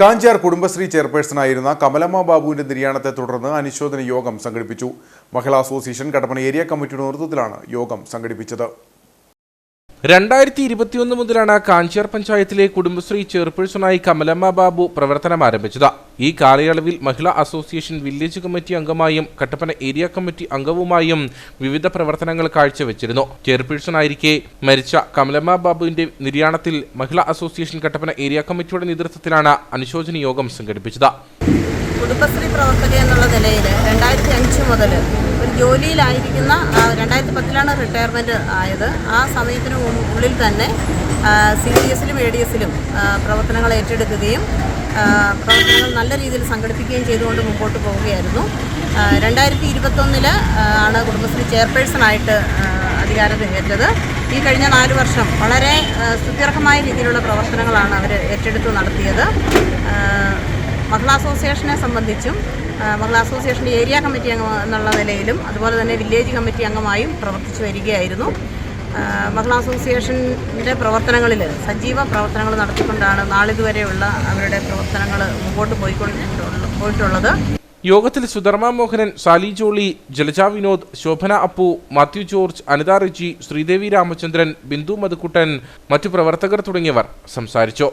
കാഞ്ചാർ കുടുംബശ്രീ ചെയർപേഴ്സണായിരുന്ന കമലമ്മ ബാബുവിന്റെ നിര്യാണത്തെ തുടർന്ന് അനുശോചന യോഗം സംഘടിപ്പിച്ചു. മഹിളാ അസോസിയേഷൻ കടപ്പന ഏരിയ കമ്മിറ്റിയുടെ നേതൃത്വത്തിലാണ് യോഗം സംഘടിപ്പിച്ചത്. രണ്ടായിരത്തി ഇരുപത്തിയൊന്ന് മുതലാണ് കാഞ്ചിയാർ പഞ്ചായത്തിലെ കുടുംബശ്രീ ചെയർപേഴ്സണായി കമലമ്മ ബാബു പ്രവർത്തനം ആരംഭിച്ചത്. ഈ കാലയളവിൽ മഹിളാ അസോസിയേഷൻ വില്ലേജ് കമ്മിറ്റി അംഗമായും കട്ടപ്പന ഏരിയ കമ്മിറ്റി അംഗവുമായും വിവിധ പ്രവർത്തനങ്ങൾ കാഴ്ചവെച്ചിരുന്നു. ചെയർപേഴ്സണായിരിക്കെ മരിച്ച കമലമ്മ ബാബുവിന്റെ നിര്യാണത്തിൽ മഹിളാ അസോസിയേഷൻ കട്ടപ്പന ഏരിയ കമ്മിറ്റിയുടെ നേതൃത്വത്തിലാണ് അനുശോചന യോഗം സംഘടിപ്പിച്ചത്. കുടുംബശ്രീ പ്രവർത്തക എന്നുള്ള നിലയിൽ രണ്ടായിരത്തി അഞ്ച് മുതൽ ജോലിയിലായിരിക്കുന്ന രണ്ടായിരത്തി പത്തിലാണ് റിട്ടയർമെന്റ് ആയത്. ആ സമയത്തിന് ഉള്ളിൽ തന്നെ സി ഡി എസിലും എ ഡി എസിലും പ്രവർത്തനങ്ങൾ ഏറ്റെടുക്കുകയും പ്രവർത്തനങ്ങൾ നല്ല രീതിയിൽ സംഘടിപ്പിക്കുകയും ചെയ്തുകൊണ്ട് മുമ്പോട്ട് പോവുകയായിരുന്നു. രണ്ടായിരത്തി ഇരുപത്തൊന്നിൽ ആണ് കുടുംബശ്രീ ചെയർപേഴ്സണായിട്ട് അധികാരത്തിൽ അധികാരം ഏറ്റത്. ഈ കഴിഞ്ഞ നാല് വർഷം വളരെ സുദീർഘമായ രീതിയിലുള്ള പ്രവർത്തനങ്ങളാണ് അവർ ഏറ്റെടുത്ത് നടത്തിയത്. മഹിളാ അസോസിയേഷനെ സംബന്ധിച്ചും മഹിളാ അസോസിയേഷന്റെ ഏരിയ കമ്മിറ്റി അംഗം എന്നുള്ള നിലയിലും അതുപോലെ തന്നെ വില്ലേജ് കമ്മിറ്റി അംഗമായും പ്രവർത്തിച്ചു വരികയായിരുന്നു. മഹിളാ അസോസിയേഷന്റെ പ്രവർത്തനങ്ങളിൽ സജീവ പ്രവർത്തനങ്ങൾ നടത്തിക്കൊണ്ടാണ് നാളിതുവരെയുള്ള അവരുടെ പ്രവർത്തനങ്ങൾ മുമ്പോട്ട് പോയിക്കൊണ്ട് പോയിട്ടുള്ളത്. യോഗത്തിൽ സുധർമ്മ മോഹനൻ സാലി ജോളി ജലജ വിനോദ് ശോഭന അപ്പു മാത്യു ജോർജ് അനിത റിജി ശ്രീദേവി രാമചന്ദ്രൻ ബിന്ദു മധുക്കുട്ടൻ മറ്റു പ്രവർത്തകർ തുടങ്ങിയവർ സംസാരിച്ചു.